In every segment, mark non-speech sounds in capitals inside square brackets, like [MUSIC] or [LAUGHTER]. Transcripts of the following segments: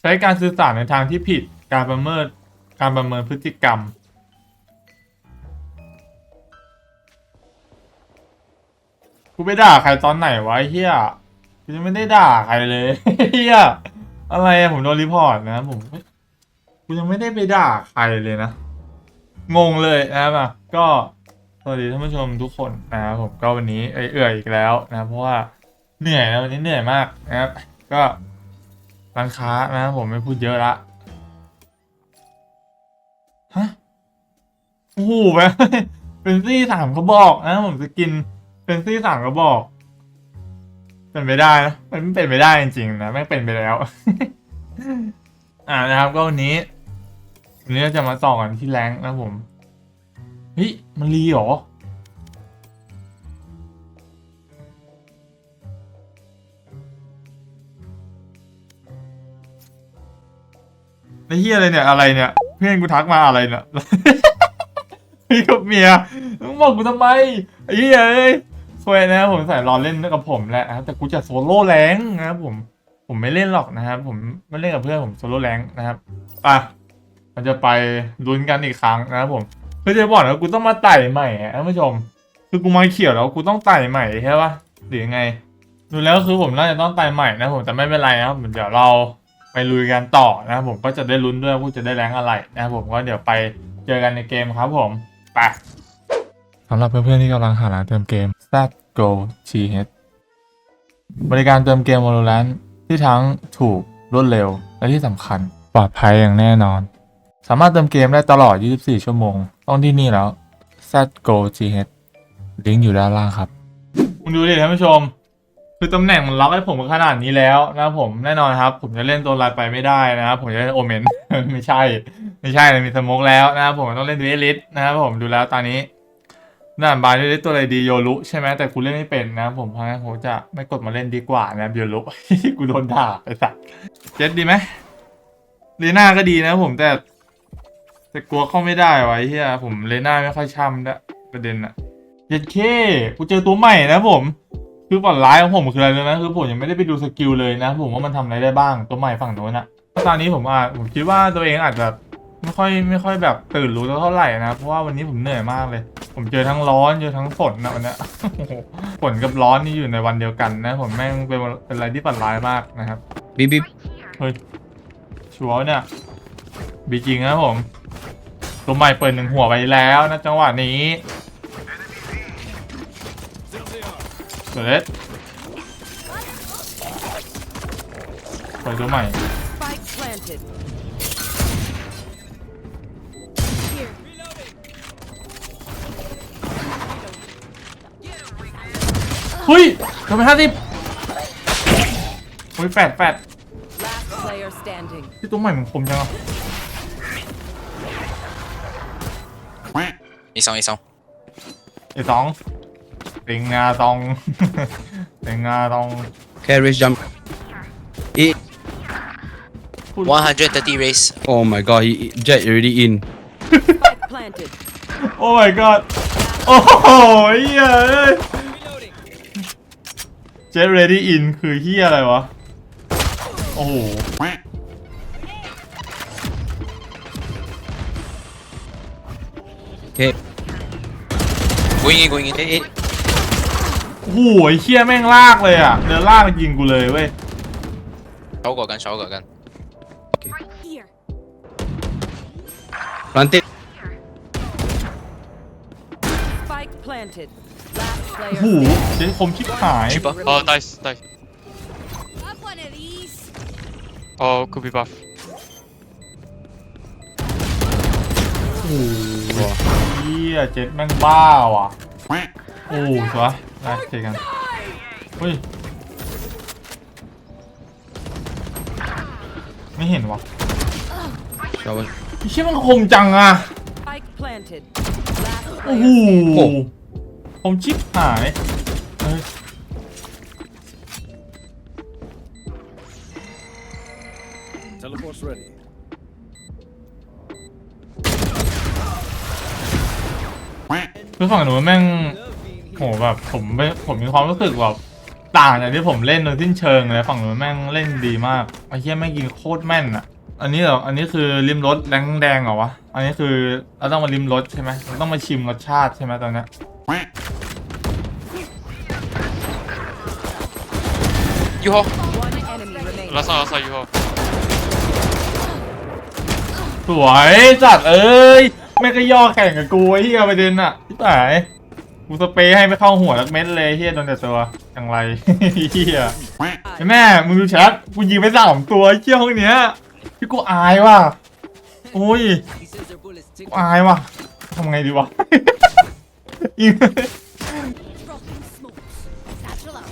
ใช้การสื่อสารในทางที่ผิด การประเมินการประเมินพฤติกรรม กูไปด่าใครตอนไหนวะเฮียกูยังไม่ได้ด่าใครเลยเฮียอะไรอะผมโดนรีพอร์ตนะผมกูยังไม่ได้ไปด่าใครเลยนะ งงเลยนะครับอะก็สวัสดีท่านผู้ชมทุกคนนะครับผมก็วันนี้เอ่ยเอื่อยอีกแล้วนะเพราะว่าเหนื่อยนะวันนี้เหนื่อยมากนะครับ ก็ ร้านค้านะครับผมไม่พูดเยอะละฮะโอ้โหไปเป็นซี่สามเขาบอกนะผมจะกินเป็นซี่สามเขาบอก เป็นไปได้นะมันไม่เป็นไปได้จริงๆนะไม่เป็นไปแล้ว อ่านะครับ ก็วันนี้วันนี้เราจะมาต่อกันที่แรงนะผมเฮ้ยมันรีเหรอ ไอ้เฮียอะไรเนี่ยอะไรเนี่ย เพื่อนกูทักมาอะไรเนี่ยพี่กับเมียมึงบอกกูทำไมไอ้เฮียเอ้ยสวยนะผมใส่รอเล่นกับผมแหละนะครับแต่กูจะโซโล่แรงนะครับผมผมไม่เล่นหรอกนะครับผมไม่เล่นกับเพื่อนผมโซโล่แรงนะครับอะมันจะไปลุ้นกันอีกครั้งนะครับผมเพื่อจะบอกนะกูต้องมาไต่ใหม่อะท่านผู้ชม คือกูมาเขียวแล้วกูต้องไต่ใหม่ใช่ปะหรือยังไงดูแล้วคือผมน่าจะต้องไต่ใหม่นะผมแต่ไม่เป็นไรนะครับเดี๋ยวเรา ไปลุยกันต่อนะครับผมก็จะได้ลุ้นด้วยว่ากูจะได้แรงอะไรนะครับผมก็เดี๋ยวไปเจอกันในเกมครับผมไปสำหรับเพื่อนๆที่กำลังหาร้านเติมเกม z Go GH บริการเติมเกม Valorant ที่ทั้งถูกรวดเร็ว และที่สำคัญ ปลอดภัยอย่างแน่นอน สามารถเติมเกมได้ตลอด 24 ชั่วโมง ต้องที่นี่แล้ว z Go GH ลิงก์อยู่ด้านล่างครับ คุณดูดิท่านผู้ชม คือตำแหน่งมันล็อกให้ผมขนาดนี้แล้วนะผมแน่นอนครับ ผมจะเล่นตัวลายไปไม่ได้นะครับผมจะเล่นโอเมน ไม่ใช่ ไม่ใช่เลยมีสโมกแล้วนะครับผมต้องเล่นเวลิสนะครับผมดูแล้วตอนนี้ด่านบายเวลิสตัวอะไรดีโยรุใช่ไหมแต่กูเล่นไม่เป็นนะครับผมเพราะงั้นผมจะไม่กดมาเล่นดีกว่านะครับโยรุกูโดนด่าไอ้สัสเจ็ดดีไหมเลน่าก็ดีนะผมแต่แต่กลัวเข้าไม่ได้ไอ้เฮียผมเลน่าไม่ค่อยช่ำด้วยประเด็นอะเจ็ดเคกูเจอตัวใหม่นะผม คือฝันร้ายของผมคืออะไรรู้ไหมคือผมยังไม่ได้ไปดูสกิลเลยนะ ผมว่ามันทำอะไรได้บ้างตัวใหม่ฝั่งโน้นอะตอนนี้ผมว่าผมคิดว่าตัวเองอาจจะไม่ค่อยไม่ค่อยแบบตื่นรู้เท่าไหร่นะเพราะว่าวันนี้ผมเหนื่อยมากเลย ผมเจอทั้งร้อนเจอทั้งฝนนะวันเนี้ยโอ้โหฝนกับร้อนนี่อยู่ในวันเดียวกันนะ ผมแม่งเป็นเป็นอะไรที่ฝันร้ายมากนะครับ Beep beep. เฮ้ยชัวร์เนี่ยบีจริงนะผมตัวใหม่เปิดหนึ่งหัวไปแล้วนะจังหวะนี้ เกิดเปิดตัวใหม่ฮู้ยทำไมห้าสิบหุ้ยแฟดแฟดที่ตัวใหม่มันคมจังอะอีสองอีสองอีสอง ติงงาตอง Okay, raise jump. He, 130 race. oh my god, he, Jet already in. Spike planted. [LAUGHS] โอ้ my god โอ้โหเฮียเอ้ย Jet ready in คือเฮียอะไรวะ โอ้โห Okay. Going in, going in. Hey, hey. โอ้ยเชี่ยแม่งลากเลยอะเดินลากมายิงกูเลยเว้ยเขาก่อกันเขาก่อกันรันติดโอ้ยเดี๋ยวผมคิดหาย Cheaper. Oh, nice, nice. Up one of these. Oh, เฮียเจ็ดแม่งบ้าว่ะโอ้สวะได้เจอกันเฮ้ย ไม่เห็นวะ Shower. ไอ้เชี่ยมันคมจังอะ Spike planted. Last โอ้โห player. ผมชิบหายเฮ้ย Teleport's ready. คือฝั่งหนูแม่ง โหแบบผมไม่ผมมีความรู้สึกแบบต่างจากที่ผมเล่นโดยสิ้นเชิงเลยฝั่งนู้นแม่งเล่นดีมากไอ้เหี้ยแม่งยิงโคตรแม่นอะอันนี้เหรออันนี้คือริมรสแดงแดงเหรอวะอันนี้คือเราต้องมาริมรสใช่ไหมเราต้องมาชิมรสชาติใช่ไหมตอนเนี้ยยูโฮ One enemy remaining. Last one, last one, you hold. สวยจัดเอ้ยแม่งก็ย่อแข่งกับกูไอ้เหี้ยประเด็นอะที่ไหน กูสเปรย์ให้ไม่เข้าหัวลักเม็ดเลยเหี้ยโดนแต่ตัวอย่างไรเหี้ยแม่มึงดูแชทกูยิงไปสามตัวไอ้เชี่ยห้องเนี้ยพี่กูอายว่ะโอ้ยกูอายว่ะทำไงดีวะยิง Dropping smokes. Satchel out.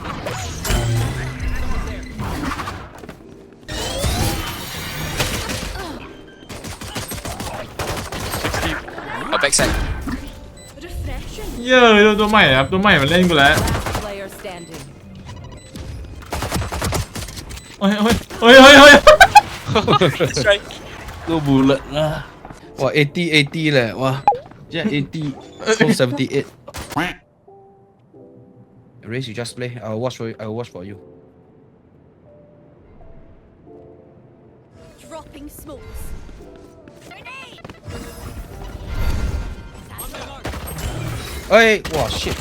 Oh, backside. Refreshing. เยอะตัวใหม่ครับ ตัวใหม่มันเล่นกูแล้ว Last player standing. เฮ้ยเฮ้ยเฮ้ยเฮ้ยเฮ้ย That's right. Go bullet lah. Wah, 80 80 leh. Wah. Jet 80. So 78. [LAUGHS] Race, you just play. I'll watch for you. I'll watch for you. Dropping smokes. Grenade. Hey, wow, shit.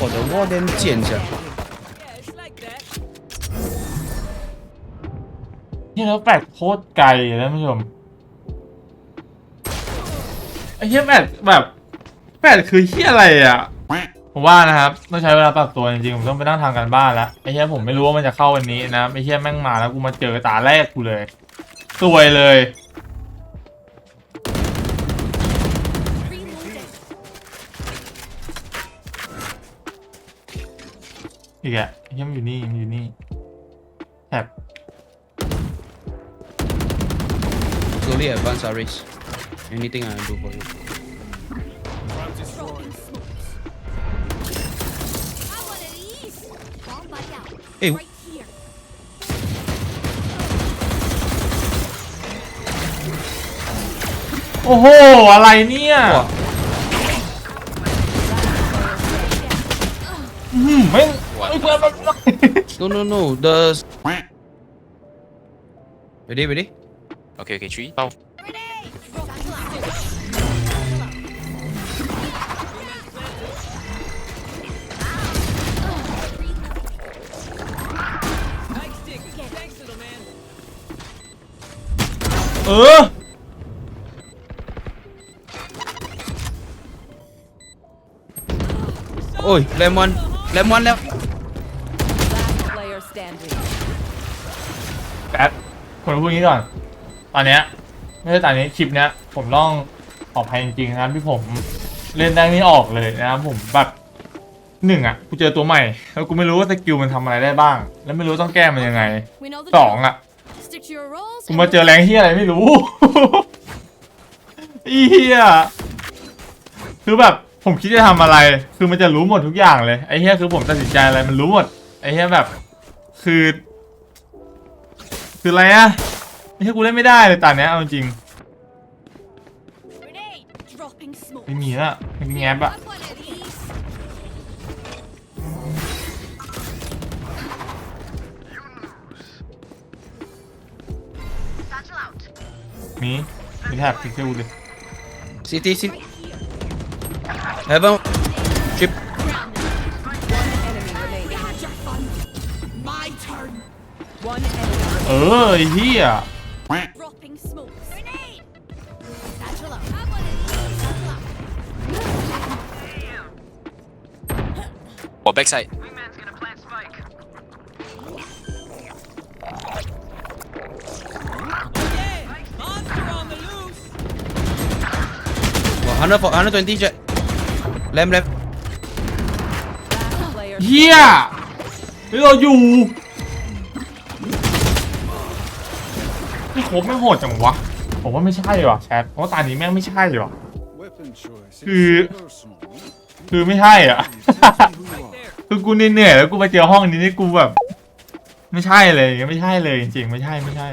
Oh, the wall damn 贱 sia. Yeah, it's like that. นี่แล้วแปดโคตรไกลนะท่านผู้ชมไอ้เหี้ยแปดแบบแปดคือเหี้ยอะไรอะผมว่านะครับต้องใช้เวลาปรับตัวจริงๆผมต้องไปนั่งทำการบ้านล้วไอ้เหี้ยผมไม่รู้ว่ามันจะเข้าวันนี้นะไอ้เหี้ยแม่งมาแล้วกูมาเจอตาแรกกูเลยสวยเลย อีกอะไอ้เหี้ยมันอยู่นี่มันอยู่นี่แถบ Slowly advance our race. Anything I can do for you. Dropping smokes. I want of these. Wrong body out. Hey. Right here. โอ้โห อะไรเนี่ย Wah. อื้อหือไม่งไม่เพื่อนมัน no, no, no. The. Ready, ready? Okay, okay, three. Pound. Ơ! Ôi, lemon, lemon, lemon. คนพูดงี้ก่อนตอนเนี้ยไม่ใช่ตอนนี้คลิปเนี้ย ผมต้องขออภัยจริงๆนะครับที่ผมเล่นได้ไม่ออกเลยนะครับผมแบบหนึ่งอะกูเจอตัวใหม่แล้วกูไม่รู้ว่าสกิลมันทำอะไรได้บ้าง แล้วไม่รู้ต้องแก้มันยังไงสองอะกูมาเจอแรงที่อะไรไม่รู้อีเหี้ยคือแบบผมคิดจะทำอะไร คือมันจะรู้หมดทุกอย่างเลยไอ้เหี้ยคือผมตัดสินใจอะไรมันรู้หมดไอ้เหี้ยแบบ คือ คืออะไรอะไอ้เหี้ยกูเล่นไม่ได้เลยตอนเนี้ยเอาจริง Dropping smoke. ไม่มีละไม่มีแงบอะ I want of these. มีมีแทบพิกเซลเลย City, city. Heaven. เออไอ้เหี้ย Dropping smokes. Grenade. Satchel out. I want of these. Satchel out. Oh, backside. Wow, 100 for 120 jet. Lamb, lamb. Last player เหี้ยเฮ้ยเราอยู่ โคบแม่โหดจังวะ ผมว่าไม่ใช่ว่ะแชทเพราะตอนนี้แม่งไม่ใช่ว่ะ คือ คือไม่ใช่อะ คือกูเหนื่อยแล้วกูไปเจอห้องนี้นี่กูแบบ ไม่ใช่เลยไม่ใช่เลยจริงๆไม่ใช่ไม่ใช่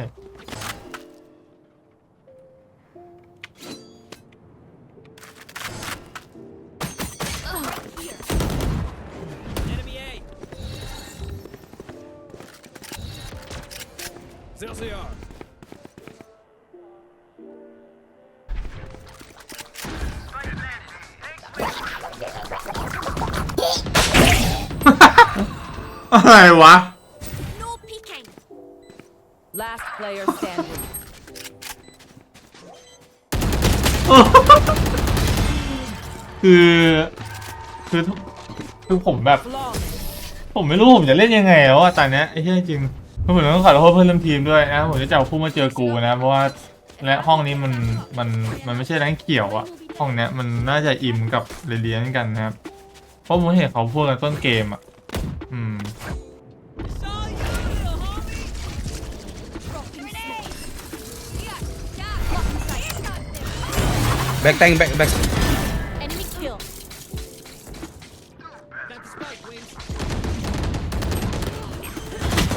อะไรวะ No peeking. Last player standing. คือคือคือผมแบบ Flawless. ผมไม่รู้ผมจะเล่นยังไงแล้วอะตอนเนี้ยไอ้เหี้ยจริงคือผมต้องขอโทษเพื่อนร่วมทีมด้วยนะผมจะจับคู่มาเจอกูนะ เพราะว่าและห้องนี้มันมันมันไม่ใช่แรงเขียวอะห้องเนี้ยมันน่าจะอิมกับเรเลียนกันนะครับ เพราะผมเห็นเขาพูดกันต้นเกมอะอืม back tank back back. Enemy kill.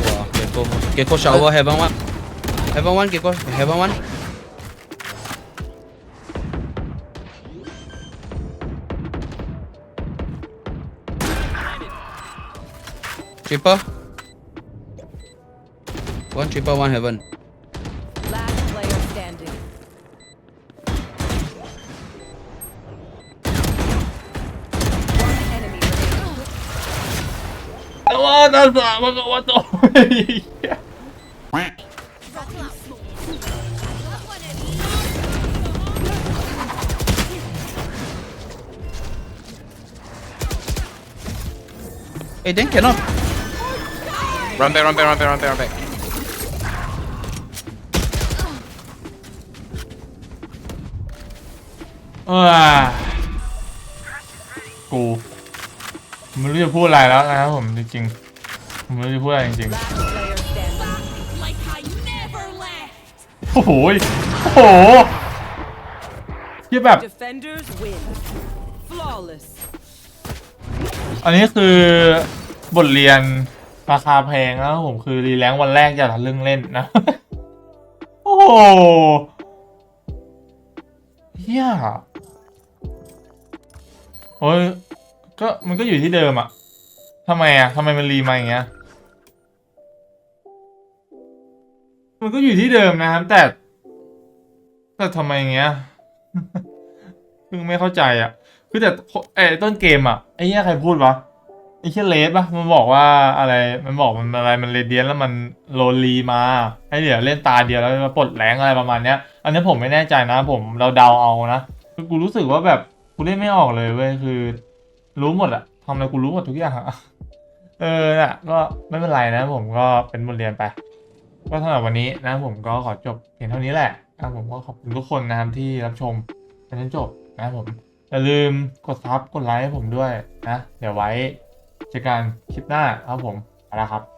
wow gecko gecko shower heaven one. Heaven one gecko heaven one. Triple. One triple one heaven มันก็ว่าโต Dropping smoke. That one is. hey then cannot Run back, run back, run back, run back, run back. เออกูผม ไม่รู้จะพูดอะไรแล้วนะครับผมจริงๆผมไม่รู้จะพูดอะไรจริง Last player standing. Like I never left. ๆโอ้โหโอ้โหที่แบบ Defenders win. Flawless. อันนี้คือบทเรียนราคาแพงนะครับผมคือรีแลงค์วันแรกอย่าทะลึ่งเล่นนะ โอ้โหเฮียโอ้ย ก็มันก็อยู่ที่เดิมอะทำไมอะทำไมมันรีมาอย่างเงี้ย มันก็อยู่ที่เดิมนะครับ แต่ แต่ทำไมอย่างเงี้ยเพิ่งไม่เข้าใจอะคือแต่ไอ้ต้นเกมอะไอ้เหี้ยใครพูดวะไอ้เหี้ยเลสปะมันบอกว่าอะไร มันบอกมันอะไร มันเรเดียนแล้วมันโลลีมา ให้เดี๋ยวเล่นตาเดียวแล้วมาปลดแรงอะไรประมาณเนี้ย อันนี้ผมไม่แน่ใจนะ ผมเราเดาเอานะ คือกูรู้สึกว่าแบบกูเล่นไม่ออกเลยเว้ย คือ รู้หมดอะทำอะไรกูรู้หมดทุกอย่างอะเออน่ะก็ไม่เป็นไรนะผมก็เป็นบทเรียนไป ก็สำหรับวันนี้นะผมก็ขอจบเพียงเท่านี้แหละนะผมก็ขอบคุณทุกคนนะครับที่รับชมจนจนจบนะผมอย่าลืมกดซับกดไลค์ให้ผมด้วยนะ เดี๋ยวไว้เจอกันคลิปหน้าครับผมไปและครับ